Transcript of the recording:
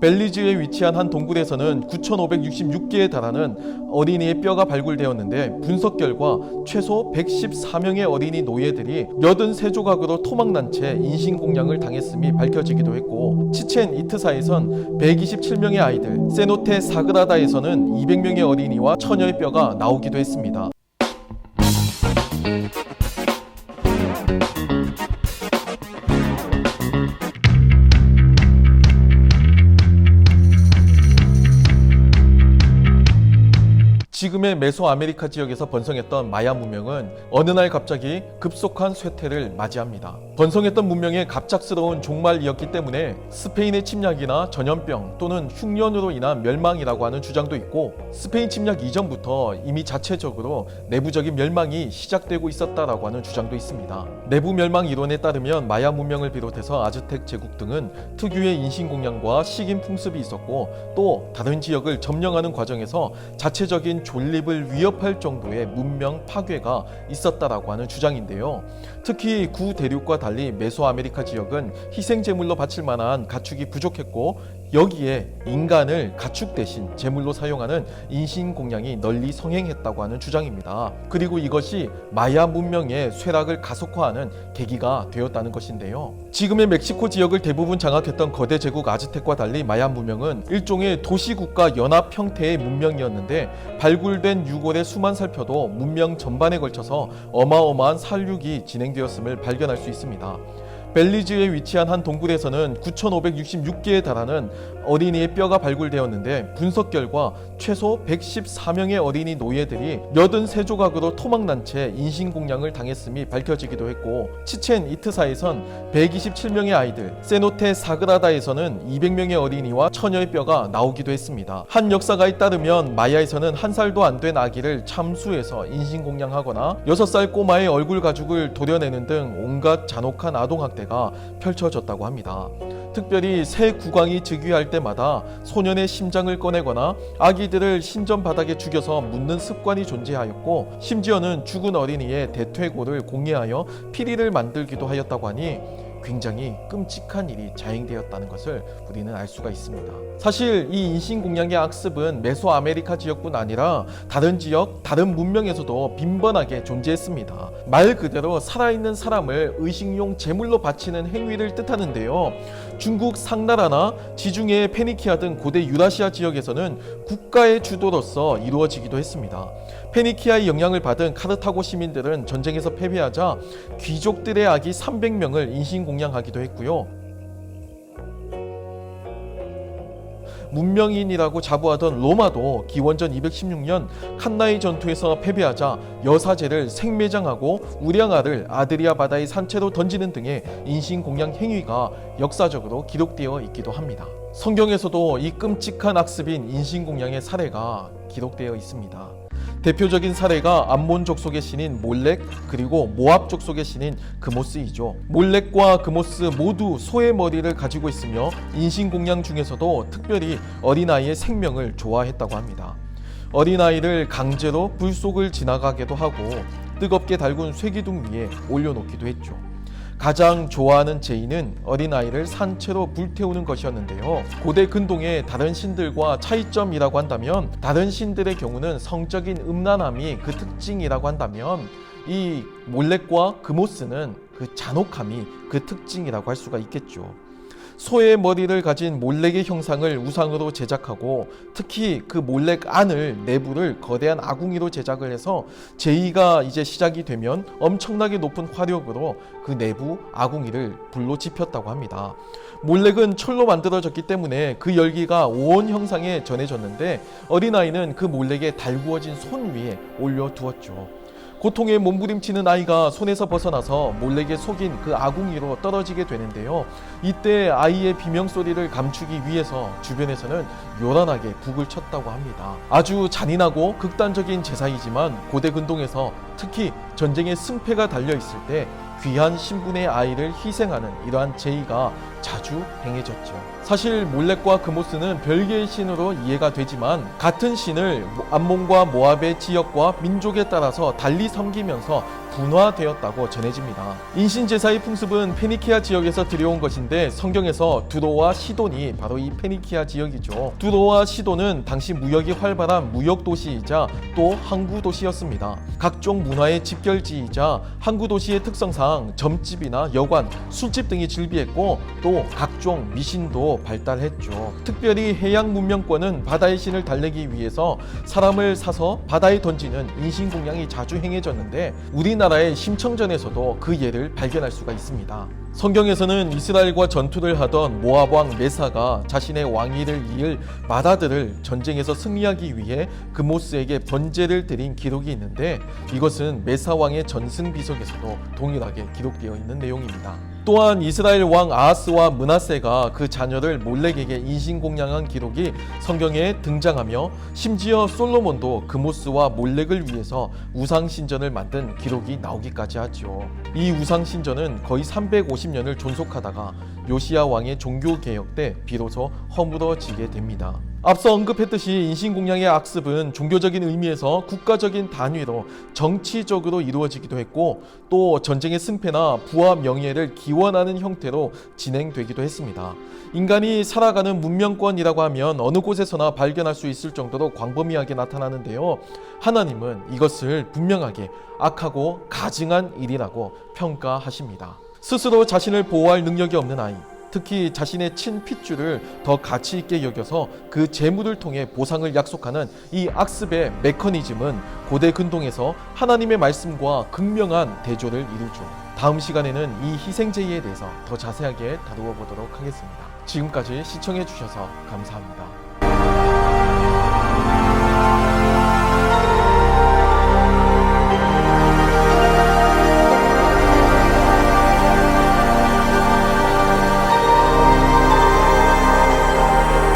벨리즈에 위치한 한 동굴에서는 9,566개에 달하는 어린이의 뼈가 발굴되었는데 분석 결과 최소 114명의 어린이 노예들이 83조각으로 토막난 채 인신공양을 당했음이 밝혀지기도 했고 치첸 이트사에선 127명의 아이들, 세노테 사그라다에서는 200명의 어린이와 처녀의 뼈가 나오기도 했습니다. 지금의 메소아메리카 지역에서 번성했던 마야 문명은 어느 날 갑자기 급속한 쇠퇴를 맞이합니다. 번성했던 문명의 갑작스러운 종말이었기 때문에 스페인의 침략이나 전염병 또는 흉년으로 인한 멸망이라고 하는 주장도 있고 스페인 침략 이전부터 이미 자체적으로 내부적인 멸망이 시작되고 있었다라고 하는 주장도 있습니다. 내부 멸망 이론에 따르면 마야 문명을 비롯해서 아즈텍 제국 등은 특유의 인신공양과 식인 풍습이 있었고 또 다른 지역을 점령하는 과정에서 자체적인 존립을 위협할 정도의 문명 파괴가 있었다라고 하는 주장인데요. 특히 구 대륙과 달리 메소아메리카 지역은 희생 제물로 바칠 만한 가축이 부족했고 여기에 인간을 가축 대신 제물로 사용하는 인신 공양이 널리 성행했다고 하는 주장입니다. 그리고 이것이 마야 문명의 쇠락을 가속화하는 계기가 되었다는 것인데요. 지금의 멕시코 지역을 대부분 장악했던 거대 제국 아즈텍과 달리 마야 문명은 일종의 도시국가 연합 형태의 문명이었는데 발굴된 유골의 수만 살펴도 문명 전반에 걸쳐서 어마어마한 살육이 진행되었음을 발견할 수 있습니다. 벨리즈에 위치한 한 동굴에서는 9,566개에 달하는 어린이의 뼈가 발굴되었는데 분석 결과 최소 114명의 어린이 노예들이 83조각으로 토막난 채 인신공양을 당했음이 밝혀지기도 했고 치첸 이트사에선 127명의 아이들, 세노테 사그라다에서는 200명의 어린이와 처녀의 뼈가 나오기도 했습니다. 한 역사가에 따르면 마야에서는 한 살도 안 된 아기를 참수해서 인신공양하거나 6살 꼬마의 얼굴 가죽을 도려내는 등 온갖 잔혹한 아동학대가 펼쳐졌다고 합니다. 특별히 새 국왕이 즉위할 때마다 소년의 심장을 꺼내거나 아기들을 신전 바닥에 죽여서 묻는 습관이 존재하였고 심지어는 죽은 어린이의 대퇴고를 공예하여 피리를 만들기도 하였다고 하니 굉장히 끔찍한 일이 자행되었다는 것을 우리는 알 수가 있습니다. 사실 이 인신공양의 악습은 메소아메리카 지역뿐 아니라 다른 지역, 다른 문명에서도 빈번하게 존재했습니다. 말 그대로 살아있는 사람을 의식용 제물로 바치는 행위를 뜻하는데요. 중국 상나라나 지중해 페니키아 등 고대 유라시아 지역에서는 국가의 주도로서 이루어지기도 했습니다. 페니키아의 영향을 받은 카르타고 시민들은 전쟁에서 패배하자 귀족들의 아기 300명을 인신공양하기도 했고요. 문명인이라고 자부하던 로마도 기원전 216년 칸나이 전투에서 패배하자 여사제를 생매장하고 우량아를 아드리아 바다의 산채로 던지는 등의 인신공양 행위가 역사적으로 기록되어 있기도 합니다. 성경에서도 이 끔찍한 악습인 인신공양의 사례가 기록되어 있습니다. 대표적인 사례가 암몬 족속의 신인 몰렉 그리고 모압 족속의 신인 그모스이죠. 몰렉과 그모스 모두 소의 머리를 가지고 있으며 인신공양 중에서도 특별히 어린아이의 생명을 좋아했다고 합니다. 어린아이를 강제로 불 속을 지나가게도 하고 뜨겁게 달군 쇠기둥 위에 올려놓기도 했죠. 가장 좋아하는 제인은 어린아이를 산채로 불태우는 것이었는데요. 고대 근동의 다른 신들과 차이점이라고 한다면 다른 신들의 경우는 성적인 음란함이 그 특징이라고 한다면 이 몰렉과 그모스는 그 잔혹함이 그 특징이라고 할 수가 있겠죠. 소의 머리를 가진 몰렉의 형상을 우상으로 제작하고 특히 그 몰렉 안을 내부를 거대한 아궁이로 제작을 해서 제의가 이제 시작이 되면 엄청나게 높은 화력으로 그 내부 아궁이를 불로 지폈다고 합니다. 몰렉은 철로 만들어졌기 때문에 그 열기가 온 형상에 전해졌는데 어린아이는 그 몰렉의 달구어진 손 위에 올려두었죠. 고통에 몸부림치는 아이가 손에서 벗어나서 몰래게 속인 그 아궁이로 떨어지게 되는데요. 이때 아이의 비명 소리를 감추기 위해서 주변에서는 요란하게 북을 쳤다고 합니다. 아주 잔인하고 극단적인 제사이지만 고대 근동에서 특히 전쟁의 승패가 달려 있을 때 귀한 신분의 아이를 희생하는 이러한 제의가 자주 행해졌죠. 사실 몰렉과 그모스는 별개의 신으로 이해가 되지만 같은 신을 암몬과 모압의 지역과 민족에 따라서 달리 섬기면서 분화되었다고 전해집니다. 인신제사의 풍습은 페니키아 지역에서 들여온 것인데 성경에서 두로와 시돈이 바로 이 페니키아 지역이죠. 두로와 시돈은 당시 무역이 활발한 무역 도시이자 또 항구 도시였습니다. 각종 문화의 집결지이자 항구 도시의 특성상 점집이나 여관, 술집 등이 즐비했고 또 각종 미신도 발달했죠. 특별히 해양 문명권은 바다의 신을 달래기 위해서 사람을 사서 바다에 던지는 인신공양이 자주 행해졌는데 우리나라의 심청전에서도 그 예를 발견할 수가 있습니다. 성경에서는 이스라엘과 전투를 하던 모압 왕 메사가 자신의 왕위를 이을 마다들을 전쟁에서 승리하기 위해 그모스에게 번제를 드린 기록이 있는데 이것은 메사 왕의 전승 비석에서도 동일하게 기록되어 있는 내용입니다. 또한 이스라엘 왕 아하스와 문하세가 그 자녀를 몰렉에게 인신공양한 기록이 성경에 등장하며 심지어 솔로몬도 그모스와 몰렉을 위해서 우상 신전을 만든 기록이 나오기까지 하죠. 이 우상 신전은 거의 350년을 존속하다가 요시야 왕의 종교 개혁 때 비로소 허물어지게 됩니다. 앞서 언급했듯이 인신공양의 악습은 종교적인 의미에서 국가적인 단위로 정치적으로 이루어지기도 했고 또 전쟁의 승패나 부와 명예를 기원하는 형태로 진행되기도 했습니다. 인간이 살아가는 문명권이라고 하면 어느 곳에서나 발견할 수 있을 정도로 광범위하게 나타나는데요. 하나님은 이것을 분명하게 악하고 가증한 일이라고 평가하십니다. 스스로 자신을 보호할 능력이 없는 아이, 특히 자신의 친핏줄을 더 가치 있게 여겨서 그 재물을 통해 보상을 약속하는 이 악습의 메커니즘은 고대 근동에서 하나님의 말씀과 극명한 대조를 이루죠. 다음 시간에는 이 희생제의에 대해서 더 자세하게 다루어 보도록 하겠습니다. 지금까지 시청해 주셔서 감사합니다.